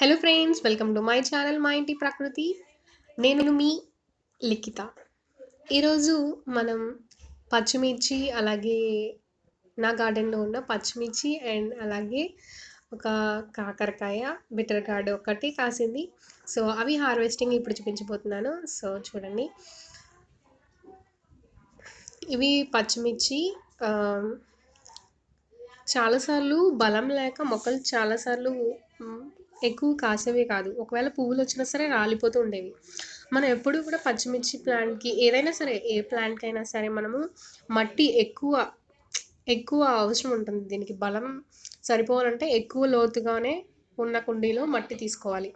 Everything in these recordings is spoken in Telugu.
Hello friends welcome to my channel మా ఇంటి ప్రకృతి నేను మీ లిఖిత. ఈరోజు మనం పచ్చిమిర్చి అలాగే నా గార్డెన్లో ఉన్న పచ్చిమిర్చి అండ్ అలాగే ఒక కాకరకాయ బిటర్ గార్డ్ ఒకటి కాసింది. సో అవి హార్వెస్టింగ్ ఇప్పుడు చూపించబోతున్నాను. సో చూడండి. ఇవి పచ్చిమిర్చి చాలాసార్లు బలం లేక మొక్కలు చాలాసార్లు ఎక్కువ కాసేవే కాదు. ఒకవేళ పువ్వులు వచ్చినా సరే రాలిపోతూ ఉండేవి. మనం ఎప్పుడు కూడా పచ్చిమిర్చి ప్లాంట్కి ఏదైనా సరే ఏ ప్లాంట్కి అయినా సరే మనము మట్టి ఎక్కువ ఎక్కువ అవసరం ఉంటుంది. దీనికి బలం సరిపోవాలంటే ఎక్కువ లోతుగానే ఉన్న కుండీలో మట్టి తీసుకోవాలి.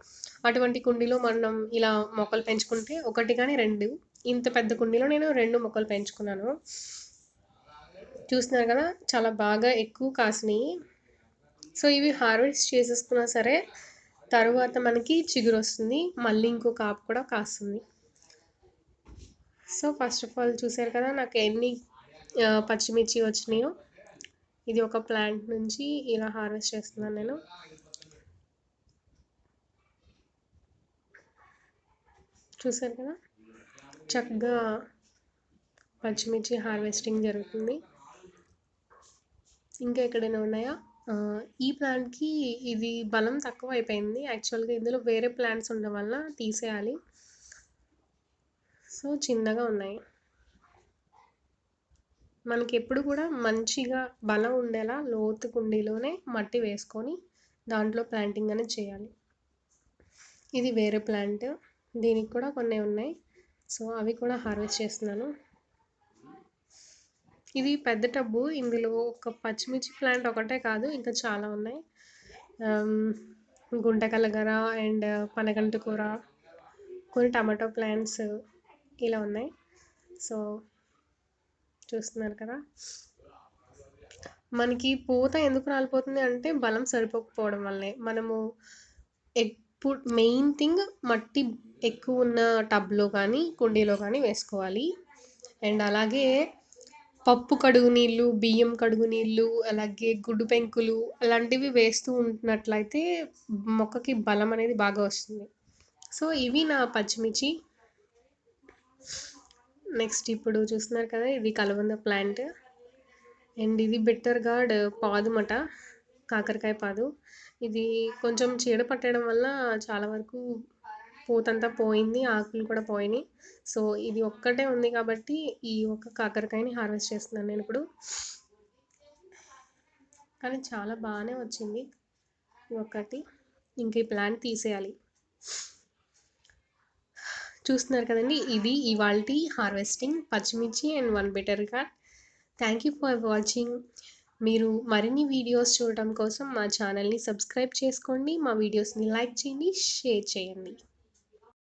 అటువంటి కుండీలో మనం ఇలా మొక్కలు పెంచుకుంటే ఒకటి కానీ రెండు ఇంత పెద్ద కుండీలో నేను రెండు మొక్కలు పెంచుకున్నాను. చూస్తున్నారు కదా చాలా బాగా ఎక్కువ కాసినాయి. సో ఇవి హార్వెస్ట్ చేసేసుకున్నా సరే తరువాత మనకి చిగురు వస్తుంది. మళ్ళీ ఇంకో కాపు కూడా కాస్తుంది. సో ఫస్ట్ ఆఫ్ ఆల్ చూసారు కదా నాకు ఎన్ని పచ్చిమిర్చి వచ్చినాయో ఇది ఒక ప్లాంట్ నుంచి ఇలా హార్వెస్ట్ చేస్తున్నాను నేను. చూసారు కదా చక్కగా పచ్చిమిర్చి హార్వెస్టింగ్ జరుగుతుంది. ఇంకా ఎక్కడైనా ఉన్నాయా? ఈ ప్లాంట్కి ఇది బలం తక్కువ అయిపోయింది యాక్చువల్గా ఇందులో వేరే ప్లాంట్స్ ఉండడం వల్ల తీసేయాలి. సో చిన్నగా ఉన్నాయి. మనకి ఎప్పుడు కూడా మంచిగా బలం ఉండేలా లోతు కుండీలోనే మట్టి వేసుకొని దాంట్లో ప్లాంటింగ్ అనేది చేయాలి. ఇది వేరే ప్లాంట్. దీనికి కూడా కొన్ని ఉన్నాయి. సో అవి కూడా హార్వెస్ట్ చేస్తున్నాను. ఇది పెద్ద టబ్బు. ఇందులో ఒక పచ్చిమిర్చి ప్లాంట్ ఒకటే కాదు ఇంకా చాలా ఉన్నాయి. గుంటకలగర అండ్ పనగంటి కూర కొన్ని టమాటో ప్లాంట్స్ ఇలా ఉన్నాయి. సో చూస్తున్నారు కదా. మనకి పూత ఎందుకు రాలిపోతుంది అంటే బలం సరిపోకపోవడం వల్లే మనము ఎప్పుడు మెయిన్ థింగ్ మట్టి ఎక్కువ ఉన్న టబ్లో కానీ కుండీలో కానీ వేసుకోవాలి. అండ్ అలాగే పప్పు కడుగు నీళ్ళు బియ్యం కడుగు నీళ్ళు అలాగే గుడ్డు పెంకులు అలాంటివి వేస్తూ ఉంటున్నట్లయితే మొక్కకి బలం అనేది బాగా వస్తుంది. సో ఇవి నా పచ్చిమిర్చి. నెక్స్ట్ ఇప్పుడు చూస్తున్నారు కదా ఇది కలబంద ప్లాంట్. అండ్ ఇది బెటర్ గార్డ్ పాదుమట కాకరకాయ పాదు. ఇది కొంచెం చీడ పట్టడం వల్ల చాలా వరకు పూతంతా పోయింది ఆకులు కూడా పోయినాయి. సో ఇది ఒక్కటే ఉంది కాబట్టి ఈ ఒక్క కాకరకాయని హార్వెస్ట్ చేస్తున్నాను నేను ఇప్పుడు. కానీ చాలా బాగానే వచ్చింది. ఒకటి ఇంక ఈ ప్లాంట్ తీసేయాలి. చూస్తున్నారు కదండి ఇది ఇవాళ హార్వెస్టింగ్ పచ్చిమిర్చి and one bitter gourd thank you for watching. మీరు మరిన్ని వీడియోస్ చూడటం కోసం మా ఛానల్ని సబ్స్క్రైబ్ చేసుకోండి మా వీడియోస్ని లైక్ చేయండి షేర్ చేయండి.